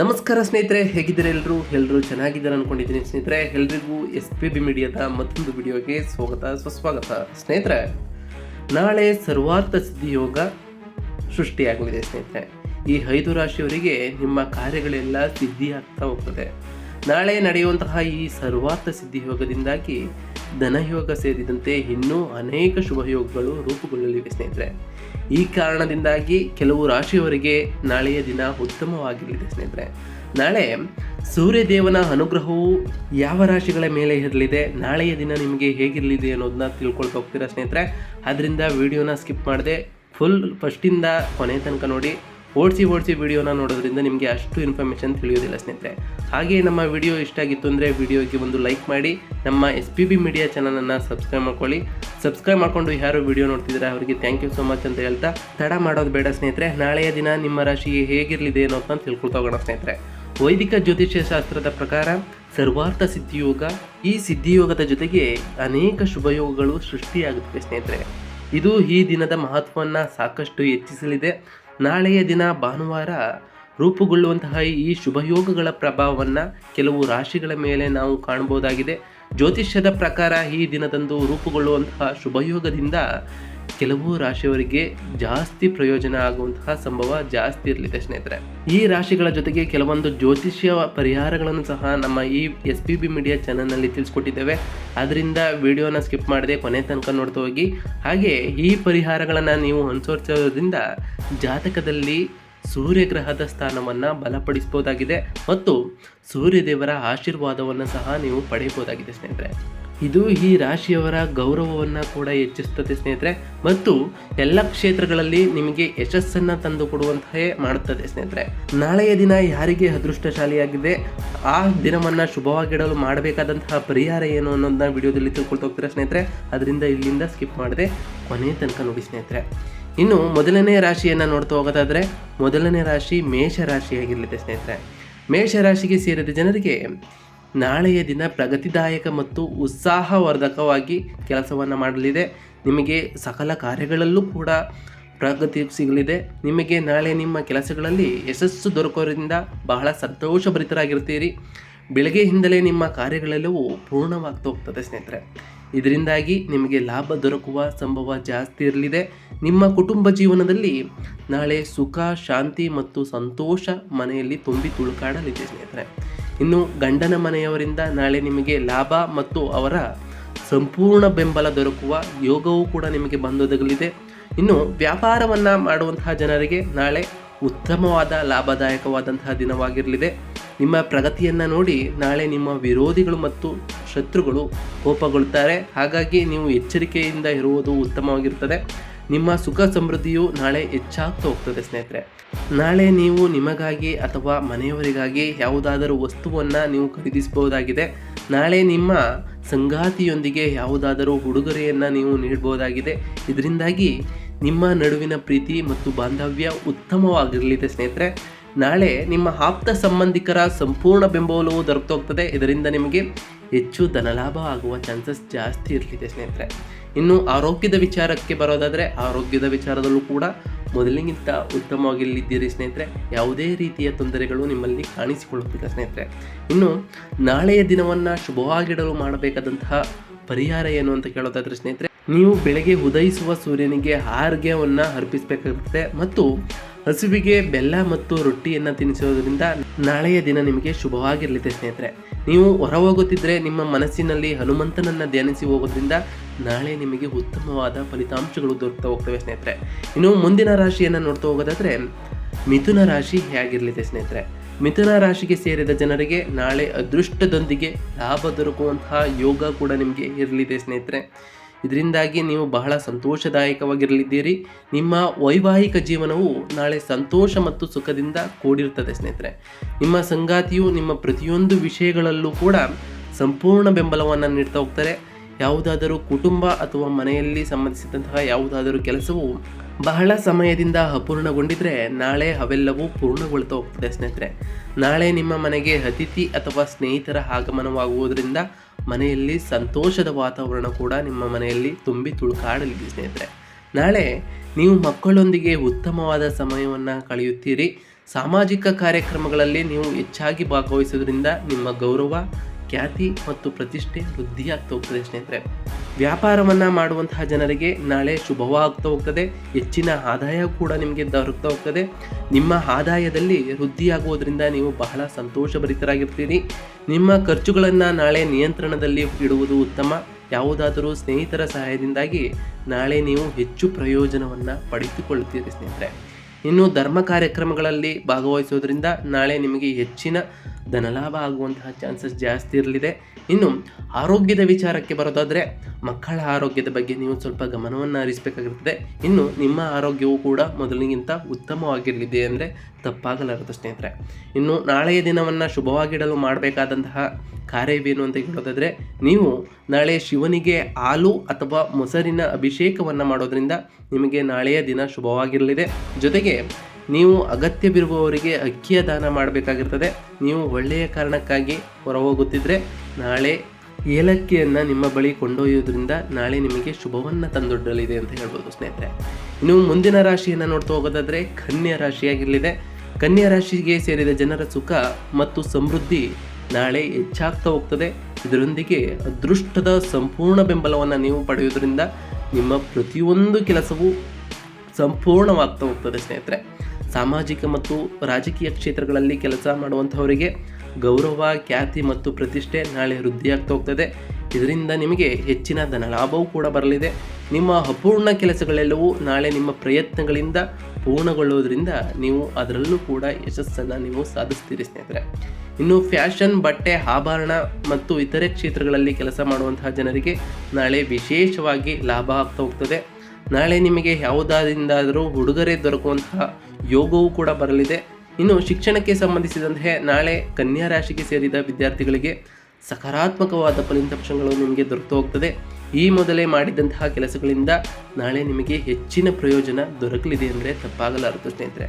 ನಮಸ್ಕಾರ ಸ್ನೇಹಿತರೆ, ಹೇಗಿದ್ದಾರೆ ಎಲ್ಲರೂ ಎಲ್ಲರೂ ಚೆನ್ನಾಗಿದ್ದಾರೆ ಅನ್ಕೊಂಡಿದ್ದೀನಿ. ಸ್ನೇಹಿತರೆ, ಎಲ್ರಿಗೂ ಎಸ್ ಪಿ ಬಿ ಮೀಡಿಯಾದ ಮತ್ತೊಂದು ವಿಡಿಯೋಗೆ ಸ್ವಾಗತ, ಸುಸ್ವಾಗತ. ಸ್ನೇಹಿತರೆ, ನಾಳೆ ಸರ್ವಾರ್ಥ ಸಿದ್ಧಿಯೋಗ ಸೃಷ್ಟಿಯಾಗಲಿದೆ ಸ್ನೇಹಿತರೆ. ಈ ಐದು ರಾಶಿಯವರಿಗೆ ನಿಮ್ಮ ಕಾರ್ಯಗಳೆಲ್ಲ ಸಿದ್ಧಿ ಆಗ್ತಾ ಹೋಗ್ತದೆ. ನಾಳೆ ನಡೆಯುವಂತಹ ಈ ಸರ್ವಾರ್ಥ ಸಿದ್ಧಿಯೋಗದಿಂದಾಗಿ ಧನಯೋಗ ಸೇರಿದಂತೆ ಇನ್ನೂ ಅನೇಕ ಶುಭಯೋಗಗಳು ರೂಪುಗೊಳ್ಳಲಿವೆ ಸ್ನೇಹಿತರೆ. ಈ ಕಾರಣದಿಂದಾಗಿ ಕೆಲವು ರಾಶಿಯವರಿಗೆ ನಾಳೆಯ ದಿನ ಉತ್ತಮವಾಗಿರಲಿದೆ ಸ್ನೇಹಿತರೆ. ನಾಳೆ ಸೂರ್ಯದೇವನ ಅನುಗ್ರಹವು ಯಾವ ರಾಶಿಗಳ ಮೇಲೆ ಇರಲಿದೆ ನಾಳೆಯ ದಿನ ನಿಮಗೆ ಹೇಗಿರಲಿದೆ ಅನ್ನೋದನ್ನ ತಿಳ್ಕೊಳ್ತಾ ಹೋಗ್ತೀರಾ ಸ್ನೇಹಿತರೆ. ಅದರಿಂದ ವಿಡಿಯೋನ ಸ್ಕಿಪ್ ಮಾಡದೆ ಫುಲ್ ಫಸ್ಟಿಂದ ಕೊನೆ ತನಕ ನೋಡಿ. ಓಡಿಸಿ ಓಡಿಸಿ ವಿಡಿಯೋನ ನೋಡೋದ್ರಿಂದ ನಿಮಗೆ ಅಷ್ಟು ಇನ್ಫಾರ್ಮೇಷನ್ ತಿಳಿಯೋದಿಲ್ಲ ಸ್ನೇಹಿತರೆ. ಹಾಗೆ ನಮ್ಮ ವಿಡಿಯೋ ಇಷ್ಟ ಆಗಿತ್ತು ಅಂದರೆ ವಿಡಿಯೋಗೆ ಒಂದು ಲೈಕ್ ಮಾಡಿ, ನಮ್ಮ ಎಸ್ ಪಿ ಬಿ ಮೀಡಿಯಾ ಚಾನಲನ್ನು ಸಬ್ಸ್ಕ್ರೈಬ್ ಮಾಡ್ಕೊಳ್ಳಿ. ಸಬ್ಸ್ಕ್ರೈಬ್ ಮಾಡ್ಕೊಂಡು ಯಾರು ವಿಡಿಯೋ ನೋಡ್ತಿದ್ದಾರೆ ಅವರಿಗೆ ಥ್ಯಾಂಕ್ ಯು ಸೊ ಮಚ್ ಅಂತ ಹೇಳ್ತಾ ತಡ ಮಾಡೋದು ಬೇಡ ಸ್ನೇಹಿತರೆ. ನಾಳೆಯ ದಿನ ನಿಮ್ಮ ರಾಶಿ ಹೇಗಿರಲಿದೆ ಅನ್ನೋ ತಿಳ್ಕೊಳ್ತಾ ಹೋಗೋಣ ಸ್ನೇಹಿತರೆ. ವೈದಿಕ ಜ್ಯೋತಿಷ್ಯ ಶಾಸ್ತ್ರದ ಪ್ರಕಾರ ಸರ್ವಾರ್ಥ ಸಿದ್ಧಿಯೋಗ ಈ ಸಿದ್ಧಿಯೋಗದ ಜೊತೆಗೆ ಅನೇಕ ಶುಭಯೋಗಗಳು ಸೃಷ್ಟಿಯಾಗುತ್ತವೆ ಸ್ನೇಹಿತರೆ. ಇದು ಈ ದಿನದ ಮಹತ್ವವನ್ನು ಸಾಕಷ್ಟು ಹೆಚ್ಚಿಸಲಿದೆ. ನಾಳೆಯ ದಿನ ಭಾನುವಾರ ರೂಪುಗೊಳ್ಳುವಂತಹ ಈ ಶುಭಯೋಗಗಳ ಪ್ರಭಾವವನ್ನು ಕೆಲವು ರಾಶಿಗಳ ಮೇಲೆ ನಾವು ಕಾಣಬಹುದಾಗಿದೆ ಜ್ಯೋತಿಷ್ಯದ ಪ್ರಕಾರ ಈ ದಿನದಂದು ರೂಪುಗೊಳ್ಳುವಂತಹ ಶುಭಯೋಗದಿಂದ ಕೆಲವು ರಾಶಿಯವರಿಗೆ ಜಾಸ್ತಿ ಪ್ರಯೋಜನ ಆಗುವಂತಹ ಸಂಭವ ಜಾಸ್ತಿ ಇರಲಿದೆ ಸ್ನೇಹಿತರೆ. ಈ ರಾಶಿಗಳ ಜೊತೆಗೆ ಕೆಲವೊಂದು ಜ್ಯೋತಿಷ್ಯ ಪರಿಹಾರಗಳನ್ನು ಸಹ ನಮ್ಮ ಈ ಎಸ್ ಪಿ ಬಿ ಮೀಡಿಯಾ ಚಾನಲ್ನಲ್ಲಿ ತಿಳಿಸ್ಕೊಟ್ಟಿದ್ದೇವೆ. ಅದರಿಂದ ವಿಡಿಯೋನ ಸ್ಕಿಪ್ ಮಾಡದೆ ಕೊನೆ ತನಕ ನೋಡ್ತಾ ಹೋಗಿ. ಹಾಗೆ ಈ ಪರಿಹಾರಗಳನ್ನು ನೀವು ಅನುಸರಿಸೋದ್ರಿಂದ ಜಾತಕದಲ್ಲಿ ಸೂರ್ಯಗ್ರಹದ ಸ್ಥಾನವನ್ನು ಬಲಪಡಿಸಬಹುದಾಗಿದೆ ಮತ್ತು ಸೂರ್ಯದೇವರ ಆಶೀರ್ವಾದವನ್ನು ಸಹ ನೀವು ಪಡೆಯಬಹುದಾಗಿದೆ ಸ್ನೇಹಿತರೆ. ಇದು ಈ ರಾಶಿಯವರ ಗೌರವವನ್ನು ಕೂಡ ಹೆಚ್ಚಿಸುತ್ತದೆ ಸ್ನೇಹಿತರೆ. ಮತ್ತು ಎಲ್ಲ ಕ್ಷೇತ್ರಗಳಲ್ಲಿ ನಿಮಗೆ ಯಶಸ್ಸನ್ನು ತಂದು ಕೊಡುವಂತಹ ಮಾಡುತ್ತದೆ ಸ್ನೇಹಿತರೆ. ನಾಳೆಯ ದಿನ ಯಾರಿಗೆ ಅದೃಷ್ಟಶಾಲಿಯಾಗಿದೆ? ಆ ದಿನವನ್ನು ಶುಭವಾಗಿಡಲು ಮಾಡಬೇಕಾದಂತಹ ಪರಿಹಾರ ಏನು ಅನ್ನೋದನ್ನ ವಿಡಿಯೋದಲ್ಲಿ ತಿಳ್ಕೊಳ್ತಾ ಹೋಗ್ತಾರೆ ಸ್ನೇಹಿತರೆ? ಅದರಿಂದ ಇಲ್ಲಿಂದ ಸ್ಕಿಪ್ ಮಾಡದೆ ಕೊನೆಯ ತನಕ ನೋಡಿ ಸ್ನೇಹಿತರೆ. ಇನ್ನು ಮೊದಲನೇ ರಾಶಿಯನ್ನು ನೋಡ್ತಾ ಹೋಗೋದಾದರೆ, ಮೊದಲನೇ ರಾಶಿ ಮೇಷ ರಾಶಿಯಾಗಿರಲಿದೆ ಸ್ನೇಹಿತರೆ. ಮೇಷ ರಾಶಿಗೆ ಸೇರಿದ ಜನರಿಗೆ ನಾಳೆಯ ದಿನ ಪ್ರಗತಿದಾಯಕ ಮತ್ತು ಉತ್ಸಾಹವರ್ಧಕವಾಗಿ ಕೆಲಸವನ್ನು ಮಾಡಲಿದೆ. ನಿಮಗೆ ಸಕಲ ಕಾರ್ಯಗಳಲ್ಲೂ ಕೂಡ ಪ್ರಗತಿ ಸಿಗಲಿದೆ. ನಿಮಗೆ ನಾಳೆ ನಿಮ್ಮ ಕೆಲಸಗಳಲ್ಲಿ ಯಶಸ್ಸು ದೊರಕೋದ್ರಿಂದ ಬಹಳ ಸಂತೋಷಭರಿತರಾಗಿರ್ತೀರಿ ಬೆಳಗ್ಗೆಯಿಂದಲೇ ನಿಮ್ಮ ಕಾರ್ಯಗಳೆಲ್ಲವೂ ಪೂರ್ಣವಾಗ್ತಾ ಹೋಗ್ತದೆ ಸ್ನೇಹಿತರೆ. ಇದರಿಂದಾಗಿ ನಿಮಗೆ ಲಾಭ ದೊರಕುವ ಸಂಭವ ಜಾಸ್ತಿ ಇರಲಿದೆ. ನಿಮ್ಮ ಕುಟುಂಬ ಜೀವನದಲ್ಲಿ ನಾಳೆ ಸುಖ, ಶಾಂತಿ ಮತ್ತು ಸಂತೋಷ ಮನೆಯಲ್ಲಿ ತುಂಬಿ ತುಳುಕಾಡಲಿದೆ ಸ್ನೇಹಿತರೆ. ಇನ್ನು ಗಂಡನ ಮನೆಯವರಿಂದ ನಾಳೆ ನಿಮಗೆ ಲಾಭ ಮತ್ತು ಅವರ ಸಂಪೂರ್ಣ ಬೆಂಬಲ ದೊರಕುವ ಯೋಗವೂ ಕೂಡ ನಿಮಗೆ ಬಂದೊದಗಲಿದೆ. ಇನ್ನು ವ್ಯಾಪಾರವನ್ನು ಮಾಡುವಂತಹ ಜನರಿಗೆ ನಾಳೆ ಉತ್ತಮವಾದ ಲಾಭದಾಯಕವಾದಂತಹ ದಿನವಾಗಿರಲಿದೆ. ನಿಮ್ಮ ಪ್ರಗತಿಯನ್ನು ನೋಡಿ ನಾಳೆ ನಿಮ್ಮ ವಿರೋಧಿಗಳು ಮತ್ತು ಶತ್ರುಗಳು ಕೋಪಗೊಳ್ತಾರೆ. ಹಾಗಾಗಿ ನೀವು ಎಚ್ಚರಿಕೆಯಿಂದ ಇರುವುದು ಉತ್ತಮವಾಗಿರುತ್ತದೆ ನಿಮ್ಮ ಸುಖ ಸಮೃದ್ಧಿಯು ನಾಳೆ ಹೆಚ್ಚಾಗ್ತಾ ಹೋಗ್ತದೆ ಸ್ನೇಹಿತರೆ. ನಾಳೆ ನೀವು ನಿಮಗಾಗಿ ಅಥವಾ ಮನೆಯವರಿಗಾಗಿ ಯಾವುದಾದರೂ ವಸ್ತುವನ್ನು ನೀವು ಖರೀದಿಸಬಹುದಾಗಿದೆ. ನಾಳೆ ನಿಮ್ಮ ಸಂಗಾತಿಯೊಂದಿಗೆ ಯಾವುದಾದರೂ ಉಡುಗೊರೆಯನ್ನು ನೀವು ನೀಡಬಹುದಾಗಿದೆ. ಇದರಿಂದಾಗಿ ನಿಮ್ಮ ನಡುವಿನ ಪ್ರೀತಿ ಮತ್ತು ಬಾಂಧವ್ಯ ಉತ್ತಮವಾಗಿರಲಿದೆ ಸ್ನೇಹಿತರೆ. ನಾಳೆ ನಿಮ್ಮ ಆಪ್ತ ಸಂಬಂಧಿಕರ ಸಂಪೂರ್ಣ ಬೆಂಬಲವು ದೊರಕ್ತೋಗ್ತದೆ. ಇದರಿಂದ ನಿಮಗೆ ಹೆಚ್ಚು ಧನಲಾಭ ಆಗುವ ಚಾನ್ಸಸ್ ಜಾಸ್ತಿ ಇರಲಿದೆ ಸ್ನೇಹಿತರೆ. ಇನ್ನು ಆರೋಗ್ಯದ ವಿಚಾರಕ್ಕೆ ಬರೋದಾದರೆ ಆರೋಗ್ಯದ ವಿಚಾರದಲ್ಲೂ ಕೂಡ ಮೊದಲಿಗಿಂತ ಉತ್ತಮವಾಗಿಲ್ಲಿದ್ದೀರಿ ಸ್ನೇಹಿತರೆ. ಯಾವುದೇ ರೀತಿಯ ತೊಂದರೆಗಳು ನಿಮ್ಮಲ್ಲಿ ಕಾಣಿಸಿಕೊಳ್ಳುತ್ತಿಲ್ಲ ಸ್ನೇಹಿತರೆ. ಇನ್ನು ನಾಳೆಯ ದಿನವನ್ನು ಶುಭವಾಗಿಡಲು ಮಾಡಬೇಕಾದಂತಹ ಪರಿಹಾರ ಏನು ಅಂತ ಕೇಳೋದಾದರೆ ಸ್ನೇಹಿತರೆ, ನೀವು ಬೆಳಗ್ಗೆ ಉದಯಿಸುವ ಸೂರ್ಯನಿಗೆ ಆರೋಗ್ಯವನ್ನು ಅರ್ಪಿಸಬೇಕಾಗುತ್ತೆ ಮತ್ತು ಹಸುವಿಗೆ ಬೆಲ್ಲ ಮತ್ತು ರೊಟ್ಟಿಯನ್ನು ತಿನ್ನಿಸೋದ್ರಿಂದ ನಾಳೆಯ ದಿನ ನಿಮಗೆ ಶುಭವಾಗಿರಲಿದೆ ಸ್ನೇಹಿತರೆ. ನೀವು ಹೊರ ಹೋಗುತ್ತಿದ್ದರೆ ನಿಮ್ಮ ಮನಸ್ಸಿನಲ್ಲಿ ಹನುಮಂತನನ್ನು ಧ್ಯಾನಿಸಿ ಹೋಗೋದ್ರಿಂದ ನಾಳೆ ನಿಮಗೆ ಉತ್ತಮವಾದ ಫಲಿತಾಂಶಗಳು ದೊರಕ್ತಾ ಹೋಗ್ತವೆ ಸ್ನೇಹಿತರೆ. ಇನ್ನು ಮುಂದಿನ ರಾಶಿಯನ್ನು ನೋಡ್ತಾ ಹೋಗೋದಾದರೆ ಮಿಥುನ ರಾಶಿ ಹೇಗಿರಲಿದೆ ಸ್ನೇಹಿತರೆ. ಮಿಥುನ ರಾಶಿಗೆ ಸೇರಿದ ಜನರಿಗೆ ನಾಳೆ ಅದೃಷ್ಟದೊಂದಿಗೆ ಲಾಭ ದೊರಕುವಂತಹ ಯೋಗ ಕೂಡ ನಿಮಗೆ ಇರಲಿದೆ ಸ್ನೇಹಿತರೆ. ಇದರಿಂದಾಗಿ ನೀವು ಬಹಳ ಸಂತೋಷದಾಯಕವಾಗಿರಲಿದ್ದೀರಿ. ನಿಮ್ಮ ವೈವಾಹಿಕ ಜೀವನವು ನಾಳೆ ಸಂತೋಷ ಮತ್ತು ಸುಖದಿಂದ ಕೂಡಿರುತ್ತದೆ ಸ್ನೇಹಿತರೆ. ನಿಮ್ಮ ಸಂಗಾತಿಯು ನಿಮ್ಮ ಪ್ರತಿಯೊಂದು ವಿಷಯಗಳಲ್ಲೂ ಕೂಡ ಸಂಪೂರ್ಣ ಬೆಂಬಲವನ್ನು ನೀಡ್ತಾ ಹೋಗ್ತಾರೆ. ಯಾವುದಾದರೂ ಕುಟುಂಬ ಅಥವಾ ಮನೆಯಲ್ಲಿ ಸಂಬಂಧಿಸಿದಂತಹ ಯಾವುದಾದರೂ ಕೆಲಸವು ಬಹಳ ಸಮಯದಿಂದ ಅಪೂರ್ಣಗೊಂಡಿದ್ರೆ ನಾಳೆ ಅವೆಲ್ಲವೂ ಪೂರ್ಣಗೊಳ್ತಾ ಹೋಗ್ತದೆ ಸ್ನೇಹಿತರೆ. ನಾಳೆ ನಿಮ್ಮ ಮನೆಗೆ ಅತಿಥಿ ಅಥವಾ ಸ್ನೇಹಿತರ ಆಗಮನವಾಗುವುದರಿಂದ ಮನೆಯಲ್ಲಿ ಸಂತೋಷದ ವಾತಾವರಣ ಕೂಡ ನಿಮ್ಮ ಮನೆಯಲ್ಲಿ ತುಂಬಿ ತುಳುಕಾಡಲಿದೆ ಸ್ನೇಹಿತರೆ. ನಾಳೆ ನೀವು ಮಕ್ಕಳೊಂದಿಗೆ ಉತ್ತಮವಾದ ಸಮಯವನ್ನು ಕಳೆಯುತ್ತೀರಿ. ಸಾಮಾಜಿಕ ಕಾರ್ಯಕ್ರಮಗಳಲ್ಲಿ ನೀವು ಹೆಚ್ಚಾಗಿ ಭಾಗವಹಿಸೋದ್ರಿಂದ ನಿಮ್ಮ ಗೌರವ ಖ್ಯಾತಿ ಮತ್ತು ಪ್ರತಿಷ್ಠೆ ವೃದ್ಧಿಯಾಗ್ತಾ ಹೋಗ್ತದೆ ಸ್ನೇಹಿತರೆ. ವ್ಯಾಪಾರವನ್ನು ಮಾಡುವಂತಹ ಜನರಿಗೆ ನಾಳೆ ಶುಭವಾಗ್ತಾ ಹೋಗ್ತದೆ. ಹೆಚ್ಚಿನ ಆದಾಯ ಕೂಡ ನಿಮಗೆ ದೊರಕ್ತಾ ಹೋಗ್ತದೆ. ನಿಮ್ಮ ಆದಾಯದಲ್ಲಿ ವೃದ್ಧಿಯಾಗುವುದರಿಂದ ನೀವು ಬಹಳ ಸಂತೋಷಭರಿತರಾಗಿರ್ತೀರಿ. ನಿಮ್ಮ ಖರ್ಚುಗಳನ್ನು ನಾಳೆ ನಿಯಂತ್ರಣದಲ್ಲಿ ಇಡುವುದು ಉತ್ತಮ. ಯಾವುದಾದರೂ ಸ್ನೇಹಿತರ ಸಹಾಯದಿಂದಾಗಿ ನಾಳೆ ನೀವು ಹೆಚ್ಚು ಪ್ರಯೋಜನವನ್ನು ಪಡೆದುಕೊಳ್ಳುತ್ತೀರಿ ಸ್ನೇಹಿತರೆ. ಇನ್ನು ಧರ್ಮ ಕಾರ್ಯಕ್ರಮಗಳಲ್ಲಿ ಭಾಗವಹಿಸೋದ್ರಿಂದ ನಾಳೆ ನಿಮಗೆ ಹೆಚ್ಚಿನ ಧನಲಾಭ ಆಗುವಂತಹ ಚಾನ್ಸಸ್ ಜಾಸ್ತಿ ಇರಲಿದೆ. ಇನ್ನು ಆರೋಗ್ಯದ ವಿಚಾರಕ್ಕೆ ಬರೋದಾದರೆ ಮಕ್ಕಳ ಆರೋಗ್ಯದ ಬಗ್ಗೆ ನೀವು ಸ್ವಲ್ಪ ಗಮನವನ್ನು ಹರಿಸಬೇಕಾಗಿರ್ತದೆ. ಇನ್ನು ನಿಮ್ಮ ಆರೋಗ್ಯವು ಕೂಡ ಮೊದಲಿಗಿಂತ ಉತ್ತಮವಾಗಿರಲಿದೆ ಅಂದರೆ ತಪ್ಪಾಗಲಾರದು ಸ್ನೇಹಿತರೆ. ಇನ್ನು ನಾಳೆಯ ದಿನವನ್ನು ಶುಭವಾಗಿಡಲು ಮಾಡಬೇಕಾದಂತಹ ಕಾರ್ಯವೇನು ಅಂತ ಹೇಳೋದಾದರೆ ನೀವು ನಾಳೆ ಶಿವನಿಗೆ ಹಾಲು ಅಥವಾ ಮೊಸರಿನ ಅಭಿಷೇಕವನ್ನು ಮಾಡೋದ್ರಿಂದ ನಿಮಗೆ ನಾಳೆಯ ದಿನ ಶುಭವಾಗಿರಲಿದೆ. ಜೊತೆಗೆ ನೀವು ಅಗತ್ಯವಿರುವವರಿಗೆ ಅಕ್ಕಿಯ ದಾನ ಮಾಡಬೇಕಾಗಿರ್ತದೆ. ನೀವು ಒಳ್ಳೆಯ ಕಾರಣಕ್ಕಾಗಿ ಹೊರ ಹೋಗುತ್ತಿದ್ದರೆ ನಾಳೆ ಏಲಕ್ಕಿಯನ್ನು ನಿಮ್ಮ ಬಳಿ ಕೊಂಡೊಯ್ಯೋದ್ರಿಂದ ನಾಳೆ ನಿಮಗೆ ಶುಭವನ್ನು ತಂದೊಡ್ಡಲಿದೆ ಅಂತ ಹೇಳ್ಬೋದು ಸ್ನೇಹಿತರೆ. ಇನ್ನು ಮುಂದಿನ ರಾಶಿಯನ್ನು ನೋಡ್ತಾ ಹೋಗೋದಾದರೆ ಕನ್ಯಾ ರಾಶಿಯಾಗಿರಲಿದೆ. ಕನ್ಯಾ ರಾಶಿಗೆ ಸೇರಿದ ಜನರ ಸುಖ ಮತ್ತು ಸಮೃದ್ಧಿ ನಾಳೆ ಹೆಚ್ಚಾಗ್ತಾ ಹೋಗ್ತದೆ. ಇದರೊಂದಿಗೆ ಅದೃಷ್ಟದ ಸಂಪೂರ್ಣ ಬೆಂಬಲವನ್ನು ನೀವು ಪಡೆಯುವುದರಿಂದ ನಿಮ್ಮ ಪ್ರತಿಯೊಂದು ಕೆಲಸವೂ ಸಂಪೂರ್ಣವಾಗ್ತಾ ಹೋಗ್ತದೆ ಸ್ನೇಹಿತರೆ. ಸಾಮಾಜಿಕ ಮತ್ತು ರಾಜಕೀಯ ಕ್ಷೇತ್ರಗಳಲ್ಲಿ ಕೆಲಸ ಮಾಡುವಂಥವರಿಗೆ ಗೌರವ, ಖ್ಯಾತಿ ಮತ್ತು ಪ್ರತಿಷ್ಠೆ ನಾಳೆ ವೃದ್ಧಿಯಾಗ್ತಾ ಹೋಗ್ತದೆ. ಇದರಿಂದ ನಿಮಗೆ ಹೆಚ್ಚಿನ ಧನಲಾಭವೂ ಕೂಡ ಬರಲಿದೆ. ನಿಮ್ಮ ಅಪೂರ್ಣ ಕೆಲಸಗಳೆಲ್ಲವೂ ನಾಳೆ ನಿಮ್ಮ ಪ್ರಯತ್ನಗಳಿಂದ ಪೂರ್ಣಗೊಳ್ಳುವುದರಿಂದ ನೀವು ಅದರಲ್ಲೂ ಕೂಡ ಯಶಸ್ಸನ್ನು ನೀವು ಸಾಧಿಸ್ತೀರಿ ಸ್ನೇಹಿತರೆ. ಇನ್ನು ಫ್ಯಾಷನ್, ಬಟ್ಟೆ, ಆಭರಣ ಮತ್ತು ಇತರೆ ಕ್ಷೇತ್ರಗಳಲ್ಲಿ ಕೆಲಸ ಮಾಡುವಂತಹ ಜನರಿಗೆ ನಾಳೆ ವಿಶೇಷವಾಗಿ ಲಾಭ ಆಗ್ತಾ ಹೋಗ್ತದೆ. ನಾಳೆ ನಿಮಗೆ ಯಾವುದಾದ್ರಿಂದಾದರೂ ಉಡುಗೊರೆ ದೊರಕುವಂತಹ ಯೋಗವೂ ಕೂಡ ಬರಲಿದೆ. ಇನ್ನು ಶಿಕ್ಷಣಕ್ಕೆ ಸಂಬಂಧಿಸಿದಂತೆ ನಾಳೆ ಕನ್ಯಾ ರಾಶಿಗೆ ಸೇರಿದ ವಿದ್ಯಾರ್ಥಿಗಳಿಗೆ ಸಕಾರಾತ್ಮಕವಾದ ಫಲಿತಾಂಶಗಳು ನಿಮಗೆ ದೊರೆತು ಹೋಗ್ತದೆ. ಈ ಮೊದಲೇ ಮಾಡಿದಂತಹ ಕೆಲಸಗಳಿಂದ ನಾಳೆ ನಿಮಗೆ ಹೆಚ್ಚಿನ ಪ್ರಯೋಜನ ದೊರಕಲಿದೆ ಅಂದರೆ ತಪ್ಪಾಗಲಾರದು ಸ್ನೇಹಿತರೆ.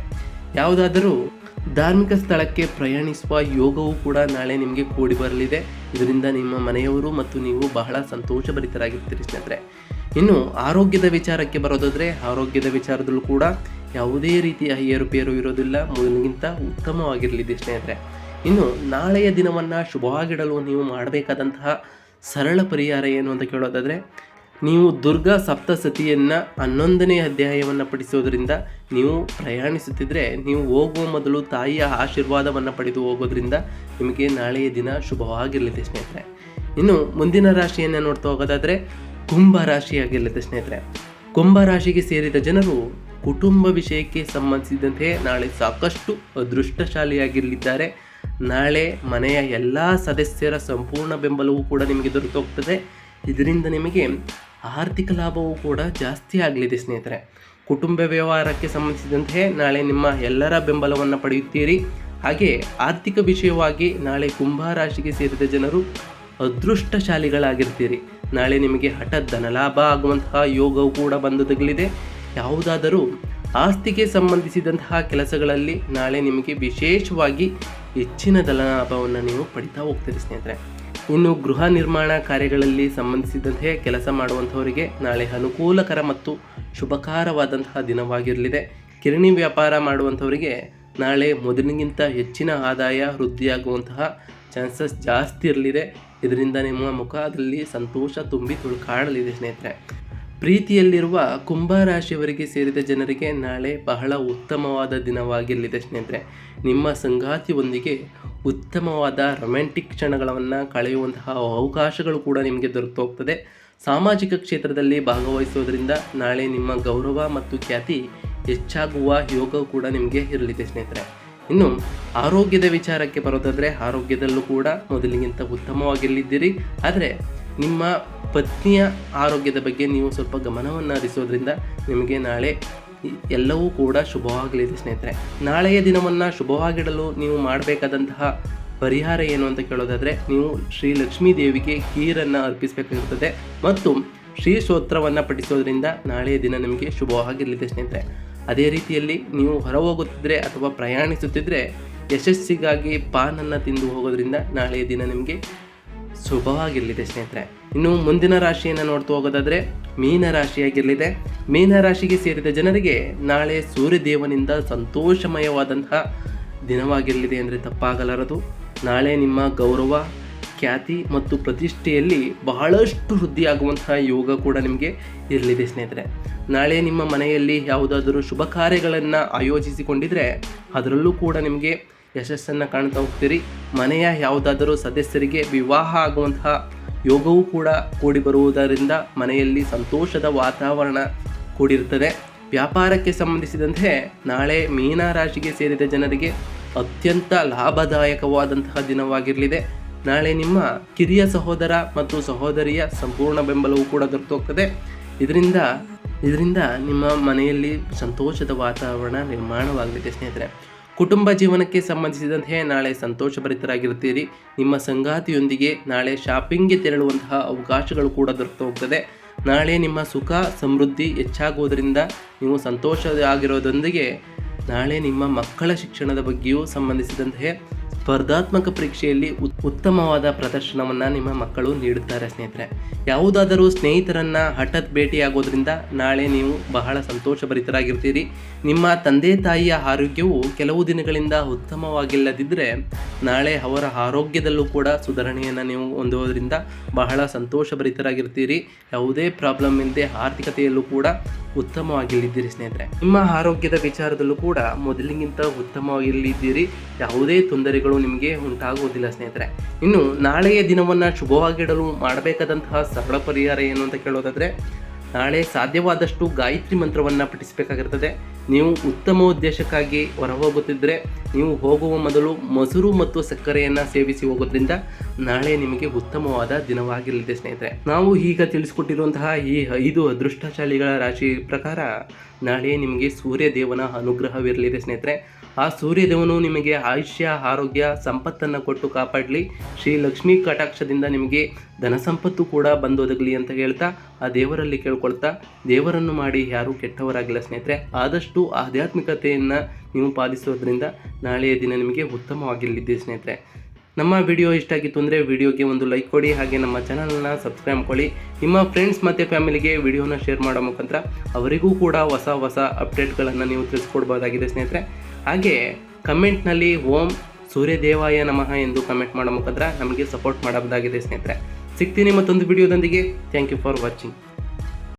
ಯಾವುದಾದರೂ ಧಾರ್ಮಿಕ ಸ್ಥಳಕ್ಕೆ ಪ್ರಯಾಣಿಸುವ ಯೋಗವೂ ಕೂಡ ನಾಳೆ ನಿಮಗೆ ಕೂಡಿ ಬರಲಿದೆ. ಇದರಿಂದ ನಿಮ್ಮ ಮನೆಯವರು ಮತ್ತು ನೀವು ಬಹಳ ಸಂತೋಷಭರಿತರಾಗಿರ್ತೀರಿ ಸ್ನೇಹಿತರೆ. ಇನ್ನು ಆರೋಗ್ಯದ ವಿಚಾರಕ್ಕೆ ಬರೋದಾದರೆ ಆರೋಗ್ಯದ ವಿಚಾರದಲ್ಲೂ ಕೂಡ ಯಾವುದೇ ರೀತಿಯ ಏರುಪೇರು ಇರೋದಿಲ್ಲ. ಮೊದಲಿಗಿಂತ ಉತ್ತಮವಾಗಿರಲಿದೆ ಸ್ನೇಹಿತರೆ. ಇನ್ನು ನಾಳೆಯ ದಿನವನ್ನು ಶುಭವಾಗಿಡಲು ನೀವು ಮಾಡಬೇಕಾದಂತಹ ಸರಳ ಪರಿಹಾರ ಏನು ಅಂತ ಕೇಳೋದಾದರೆ, ನೀವು ದುರ್ಗಾ ಸಪ್ತಸತಿಯನ್ನು ಹನ್ನೊಂದನೇ ಅಧ್ಯಾಯವನ್ನು ಪಡಿಸೋದರಿಂದ ನೀವು ಪ್ರಯಾಣಿಸುತ್ತಿದ್ದರೆ ನೀವು ಹೋಗುವ ಮೊದಲು ತಾಯಿಯ ಆಶೀರ್ವಾದವನ್ನು ಪಡೆದು ಹೋಗೋದ್ರಿಂದ ನಿಮಗೆ ನಾಳೆಯ ದಿನ ಶುಭವಾಗಿರಲಿದೆ ಸ್ನೇಹಿತರೆ. ಇನ್ನು ಮುಂದಿನ ರಾಶಿಯನ್ನು ನೋಡ್ತಾ ಹೋಗೋದಾದರೆ ಕುಂಭ ರಾಶಿಯಾಗಿರಲಿದೆ ಸ್ನೇಹಿತರೆ. ಕುಂಭ ರಾಶಿಗೆ ಸೇರಿದ ಜನರು ಕುಟುಂಬ ವಿಷಯಕ್ಕೆ ಸಂಬಂಧಿಸಿದಂತೆ ನಾಳೆ ಸಾಕಷ್ಟು ಅದೃಷ್ಟಶಾಲಿಯಾಗಿರಲಿದ್ದಾರೆ. ನಾಳೆ ಮನೆಯ ಎಲ್ಲ ಸದಸ್ಯರ ಸಂಪೂರ್ಣ ಬೆಂಬಲವೂ ಕೂಡ ನಿಮಗೆ ದೊರೆತೋಗ್ತದೆ. ಇದರಿಂದ ನಿಮಗೆ ಆರ್ಥಿಕ ಲಾಭವೂ ಕೂಡ ಜಾಸ್ತಿ ಆಗಲಿದೆ ಸ್ನೇಹಿತರೆ. ಕುಟುಂಬ ವ್ಯವಹಾರಕ್ಕೆ ಸಂಬಂಧಿಸಿದಂತೆ ನಾಳೆ ನಿಮ್ಮ ಎಲ್ಲರ ಬೆಂಬಲವನ್ನು ಪಡೆಯುತ್ತೀರಿ. ಹಾಗೆ ಆರ್ಥಿಕ ವಿಷಯವಾಗಿ ನಾಳೆ ಕುಂಭ ರಾಶಿಗೆ ಸೇರಿದ ಜನರು ಅದೃಷ್ಟಶಾಲಿಗಳಾಗಿರ್ತೀರಿ. ನಾಳೆ ನಿಮಗೆ ಹಠ ಧನಲಾಭ ಆಗುವಂತಹ ಯೋಗವು ಕೂಡ ಬಂದು ತಗಲಿದೆ. ಯಾವುದಾದರೂ ಆಸ್ತಿಗೆ ಸಂಬಂಧಿಸಿದಂತಹ ಕೆಲಸಗಳಲ್ಲಿ ನಾಳೆ ನಿಮಗೆ ವಿಶೇಷವಾಗಿ ಹೆಚ್ಚಿನ ಧನಲಾಭವನ್ನು ನೀವು ಪಡಿತಾ ಹೋಗ್ತೀರಿ ಸ್ನೇಹಿತರೆ. ಇನ್ನು ಗೃಹ ನಿರ್ಮಾಣ ಕಾರ್ಯಗಳಲ್ಲಿ ಸಂಬಂಧಿಸಿದಂತೆ ಕೆಲಸ ಮಾಡುವಂಥವರಿಗೆ ನಾಳೆ ಅನುಕೂಲಕರ ಮತ್ತು ಶುಭಕಾರವಾದಂತಹ ದಿನವಾಗಿರಲಿದೆ. ಕಿರಣಿ ವ್ಯಾಪಾರ ಮಾಡುವಂಥವರಿಗೆ ನಾಳೆ ಮೊದಲಿಗಿಂತ ಹೆಚ್ಚಿನ ಆದಾಯ ವೃದ್ಧಿಯಾಗುವಂತಹ ಚಾನ್ಸಸ್ ಜಾಸ್ತಿ ಇರಲಿದೆ. ಇದರಿಂದ ನಿಮ್ಮ ಮುಖದಲ್ಲಿ ಸಂತೋಷ ತುಂಬಿ ತುಳುಕಾಡಲಿದೆ ಸ್ನೇಹಿತರೆ. ಪ್ರೀತಿಯಲ್ಲಿರುವ ಕುಂಭ ರಾಶಿಯವರಿಗೆ ಸೇರಿದ ಜನರಿಗೆ ನಾಳೆ ಬಹಳ ಉತ್ತಮವಾದ ದಿನವಾಗಿರಲಿದೆ ಸ್ನೇಹಿತರೆ. ನಿಮ್ಮ ಸಂಗಾತಿಯೊಂದಿಗೆ ಉತ್ತಮವಾದ ರೊಮ್ಯಾಂಟಿಕ್ ಕ್ಷಣಗಳನ್ನು ಕಳೆಯುವಂತಹ ಅವಕಾಶಗಳು ಕೂಡ ನಿಮಗೆ ದೊರೆತು ಹೋಗ್ತದೆ ಸಾಮಾಜಿಕ ಕ್ಷೇತ್ರದಲ್ಲಿ ಭಾಗವಹಿಸೋದ್ರಿಂದ ನಾಳೆ ನಿಮ್ಮ ಗೌರವ ಮತ್ತು ಖ್ಯಾತಿ ಹೆಚ್ಚಾಗುವ ಯೋಗ ಕೂಡ ನಿಮಗೆ ಇರಲಿದೆ ಸ್ನೇಹಿತರೆ. ಇನ್ನು ಆರೋಗ್ಯದ ವಿಚಾರಕ್ಕೆ ಬರೋದಾದರೆ ಆರೋಗ್ಯದಲ್ಲೂ ಕೂಡ ಮೊದಲಿಗಿಂತ ಉತ್ತಮವಾಗಿರಲಿದ್ದೀರಿ. ಆದರೆ ನಿಮ್ಮ ಪತ್ನಿಯ ಆರೋಗ್ಯದ ಬಗ್ಗೆ ನೀವು ಸ್ವಲ್ಪ ಗಮನವನ್ನು ಹರಿಸೋದ್ರಿಂದ ನಿಮಗೆ ನಾಳೆ ಎಲ್ಲವೂ ಕೂಡ ಶುಭವಾಗಲಿದೆ ಸ್ನೇಹಿತರೆ. ನಾಳೆಯ ದಿನವನ್ನು ಶುಭವಾಗಿಡಲು ನೀವು ಮಾಡಬೇಕಾದಂತಹ ಪರಿಹಾರ ಏನು ಅಂತ ಕೇಳೋದಾದರೆ ನೀವು ಶ್ರೀ ಲಕ್ಷ್ಮೀ ದೇವಿಗೆ ಕೀರನ್ನು ಅರ್ಪಿಸಬೇಕಾಗಿರ್ತದೆ. ಮತ್ತು ಶ್ರೀ ಸ್ತೋತ್ರವನ್ನು ಪಠಿಸೋದ್ರಿಂದ ನಾಳೆಯ ದಿನ ನಿಮಗೆ ಶುಭವಾಗಿರಲಿದೆ ಸ್ನೇಹಿತರೆ. ಅದೇ ರೀತಿಯಲ್ಲಿ ನೀವು ಹೊರ ಹೋಗುತ್ತಿದ್ದರೆ ಅಥವಾ ಪ್ರಯಾಣಿಸುತ್ತಿದ್ದರೆ ಯಶಸ್ಸಿಗಾಗಿ ಪಾನನ್ನು ತಿಂದು ಹೋಗೋದ್ರಿಂದ ನಾಳೆಯ ದಿನ ನಿಮಗೆ ಶುಭವಾಗಿರಲಿದೆ ಸ್ನೇಹಿತರೆ. ಇನ್ನು ಮುಂದಿನ ರಾಶಿಯನ್ನು ನೋಡ್ತಾ ಹೋಗೋದಾದರೆ ಮೀನ ರಾಶಿಗೆ ಸೇರಿದ ಜನರಿಗೆ ನಾಳೆ ಸೂರ್ಯದೇವನಿಂದ ಸಂತೋಷಮಯವಾದಂತಹ ದಿನವಾಗಿರಲಿದೆ ಅಂದರೆ ತಪ್ಪಾಗಲಾರದು. ನಾಳೆ ನಿಮ್ಮ ಗೌರವ ಖ್ಯಾತಿ ಮತ್ತು ಪ್ರತಿಷ್ಠೆಯಲ್ಲಿ ಬಹಳಷ್ಟು ವೃದ್ಧಿಯಾಗುವಂತಹ ಯೋಗ ಕೂಡ ನಿಮಗೆ ಇರಲಿದೆ ಸ್ನೇಹಿತರೆ. ನಾಳೆ ನಿಮ್ಮ ಮನೆಯಲ್ಲಿ ಯಾವುದಾದರೂ ಶುಭ ಕಾರ್ಯಗಳನ್ನು ಆಯೋಜಿಸಿಕೊಂಡಿದ್ರೆ ಅದರಲ್ಲೂ ಕೂಡ ನಿಮಗೆ ಯಶಸ್ಸನ್ನು ಕಾಣ್ತಾ ಹೋಗ್ತೀರಿ. ಮನೆಯ ಯಾವುದಾದರೂ ಸದಸ್ಯರಿಗೆ ವಿವಾಹ ಆಗುವಂತಹ ಯೋಗವೂ ಕೂಡ ಕೂಡಿ ಬರುವುದರಿಂದ ಮನೆಯಲ್ಲಿ ಸಂತೋಷದ ವಾತಾವರಣ ಕೂಡಿರುತ್ತದೆ ವ್ಯಾಪಾರಕ್ಕೆ ಸಂಬಂಧಿಸಿದಂತೆ ನಾಳೆ ಮೀನ ರಾಶಿಗೆ ಸೇರಿದ ಜನರಿಗೆ ಅತ್ಯಂತ ಲಾಭದಾಯಕವಾದಂತಹ ದಿನವಾಗಿರಲಿದೆ. ನಾಳೆ ನಿಮ್ಮ ಕಿರಿಯ ಸಹೋದರ ಮತ್ತು ಸಹೋದರಿಯ ಸಂಪೂರ್ಣ ಬೆಂಬಲವೂ ಕೂಡ ದೊರೆತೋಗ್ತದೆ ಇದರಿಂದ ಇದರಿಂದ ನಿಮ್ಮ ಮನೆಯಲ್ಲಿ ಸಂತೋಷದ ವಾತಾವರಣ ನಿರ್ಮಾಣವಾಗಲಿದೆ ಸ್ನೇಹಿತರೆ. ಕುಟುಂಬ ಜೀವನಕ್ಕೆ ಸಂಬಂಧಿಸಿದಂತೆ ನಾಳೆ ಸಂತೋಷಭರಿತರಾಗಿರ್ತೀರಿ ನಿಮ್ಮ ಸಂಗಾತಿಯೊಂದಿಗೆ ನಾಳೆ ಶಾಪಿಂಗ್ಗೆ ತೆರಳುವಂತಹ ಅವಕಾಶಗಳು ಕೂಡ ದೊರೆತು ಹೋಗ್ತದೆ ನಾಳೆ ನಿಮ್ಮ ಸುಖ, ಸಮೃದ್ಧಿ ಹೆಚ್ಚಾಗುವುದರಿಂದ ನೀವು ಸಂತೋಷ ಆಗಿರೋದೊಂದಿಗೆ ನಾಳೆ ನಿಮ್ಮ ಮಕ್ಕಳ ಶಿಕ್ಷಣದ ಬಗ್ಗೆಯೂ ಸಂಬಂಧಿಸಿದಂತೆ ಸ್ಪರ್ಧಾತ್ಮಕ ಪರೀಕ್ಷೆಯಲ್ಲಿ ಉತ್- ಉತ್ತಮವಾದ ಪ್ರದರ್ಶನವನ್ನು ನಿಮ್ಮ ಮಕ್ಕಳು ನೀಡುತ್ತಾರೆ ಸ್ನೇಹಿತರೆ. ಯಾವುದಾದರೂ ಸ್ನೇಹಿತರನ್ನ ಹಠಾತ್ ಭೇಟಿಯಾಗೋದ್ರಿಂದ ನಾಳೆ ನೀವು ಬಹಳ ಸಂತೋಷಭರಿತರಾಗಿರ್ತೀರಿ ನಿಮ್ಮ ತಂದೆ ತಾಯಿಯ ಆರೋಗ್ಯವು ಕೆಲವು ದಿನಗಳಿಂದ ಉತ್ತಮವಾಗಿಲ್ಲದಿದ್ದರೆ ನಾಳೆ ಅವರ ಆರೋಗ್ಯದಲ್ಲೂ ಕೂಡ ಸುಧಾರಣೆಯನ್ನು ನೀವು ಹೊಂದುವುದರಿಂದ ಬಹಳ ಸಂತೋಷಭರಿತರಾಗಿರ್ತೀರಿ ಯಾವುದೇ ಪ್ರಾಬ್ಲಮ್ ಇಲ್ಲದೆ ಆರ್ಥಿಕತೆಯಲ್ಲೂ ಕೂಡ ಉತ್ತಮವಾಗಿಲ್ಲಿದ್ದೀರಿ ಸ್ನೇಹಿತರೆ. ನಿಮ್ಮ ಆರೋಗ್ಯದ ವಿಚಾರದಲ್ಲೂ ಕೂಡ ಮೊದಲಿಗಿಂತ ಉತ್ತಮವಾಗಿಲ್ಲಿದ್ದೀರಿ ಯಾವುದೇ ತೊಂದರೆಗಳು ನಿಮಗೆ ಉಂಟಾಗುವುದಿಲ್ಲ, ಸ್ನೇಹಿತರೆ. ಇನ್ನು ನಾಳೆಯ ದಿನವನ್ನು ಶುಭವಾಗಿಡಲು ಮಾಡಬೇಕಾದಂತಹ ಸರಳ ಪರಿಹಾರ ಏನು ಅಂತ ಕೇಳೋದಾದರೆ, ನಾಳೆ ಸಾಧ್ಯವಾದಷ್ಟು ಗಾಯತ್ರಿ ಮಂತ್ರವನ್ನು ಪಠಿಸಬೇಕಾಗಿರ್ತದೆ. ನೀವು ಉತ್ತಮ ಉದ್ದೇಶಕ್ಕಾಗಿ ಹೊರಹೋಗುತ್ತಿದ್ದರೆ ನೀವು ಹೋಗುವ ಮೊದಲು ಮೊಸರು ಮತ್ತು ಸಕ್ಕರೆಯನ್ನು ಸೇವಿಸಿ ಹೋಗೋದ್ರಿಂದ ನಾಳೆ ನಿಮಗೆ ಉತ್ತಮವಾದ ದಿನವಾಗಿರಲಿದೆ, ಸ್ನೇಹಿತರೆ. ನಾವು ಈಗ ತಿಳಿಸ್ಕೊಟ್ಟಿರುವಂತಹ ಈ ಐದು ಅದೃಷ್ಟಶಾಲಿಗಳ ರಾಶಿ ಪ್ರಕಾರ ನಾಳೆ ನಿಮಗೆ ಸೂರ್ಯ ದೇವನ ಅನುಗ್ರಹವಿರಲಿದೆ, ಸ್ನೇಹಿತರೆ. ಆ ಸೂರ್ಯದೇವನು ನಿಮಗೆ ಆಯುಷ್ಯ, ಆರೋಗ್ಯ, ಸಂಪತ್ತನ್ನು ಕೊಟ್ಟು ಕಾಪಾಡಲಿ. ಶ್ರೀ ಲಕ್ಷ್ಮೀ ಕಟಾಕ್ಷದಿಂದ ನಿಮಗೆ ಧನ ಸಂಪತ್ತು ಕೂಡ ಬಂದೊದಗಲಿ ಅಂತ ಹೇಳ್ತಾ ಆ ದೇವರಲ್ಲಿ ಕೇಳ್ಕೊಳ್ತಾ, ದೇವರನ್ನು ಮಾಡಿ ಯಾರೂ ಕೆಟ್ಟವರಾಗಿಲ್ಲ ಸ್ನೇಹಿತರೆ. ಆದಷ್ಟು ಆಧ್ಯಾತ್ಮಿಕತೆಯನ್ನು ನೀವು ಪಾಲಿಸೋದ್ರಿಂದ ನಾಳೆಯ ದಿನ ನಿಮಗೆ ಉತ್ತಮವಾಗಿರಲಿದೆ ಸ್ನೇಹಿತರೆ. ನಮ್ಮ ವಿಡಿಯೋ ಇಷ್ಟ ಆಗಿತ್ತು ಅಂದರೆ ವಿಡಿಯೋಗೆ ಒಂದು ಲೈಕ್ ಕೊಡಿ, ಹಾಗೆ ನಮ್ಮ ಚಾನಲ್ನ ಸಬ್ಸ್ಕ್ರೈಬ್ ಮಾಡ್ಕೊಳ್ಳಿ. ನಿಮ್ಮ ಫ್ರೆಂಡ್ಸ್ ಮತ್ತು ಫ್ಯಾಮಿಲಿಗೆ ವಿಡಿಯೋನ ಶೇರ್ ಮಾಡೋ ಮುಖಾಂತರ ಅವರಿಗೂ ಕೂಡ ಹೊಸ ಹೊಸ ಅಪ್ಡೇಟ್ಗಳನ್ನು ನೀವು ತಿಳಿಸ್ಕೊಡ್ಬೋದಾಗಿದೆ ಸ್ನೇಹಿತರೆ. ಹಾಗೆ ಕಮೆಂಟ್ನಲ್ಲಿ ಓಂ ಸೂರ್ಯದೇವಾಯ ನಮಃ ಎಂದು ಕಮೆಂಟ್ ಮಾಡೋ ಮುಖಾಂತರ ನಮಗೆ ಸಪೋರ್ಟ್ ಮಾಡಬಹುದಾಗಿದೆ ಸ್ನೇಹಿತರೆ. ಸಿಗ್ತೀನಿ ಮತ್ತೊಂದು ವಿಡಿಯೋದೊಂದಿಗೆ. Thank you for watching.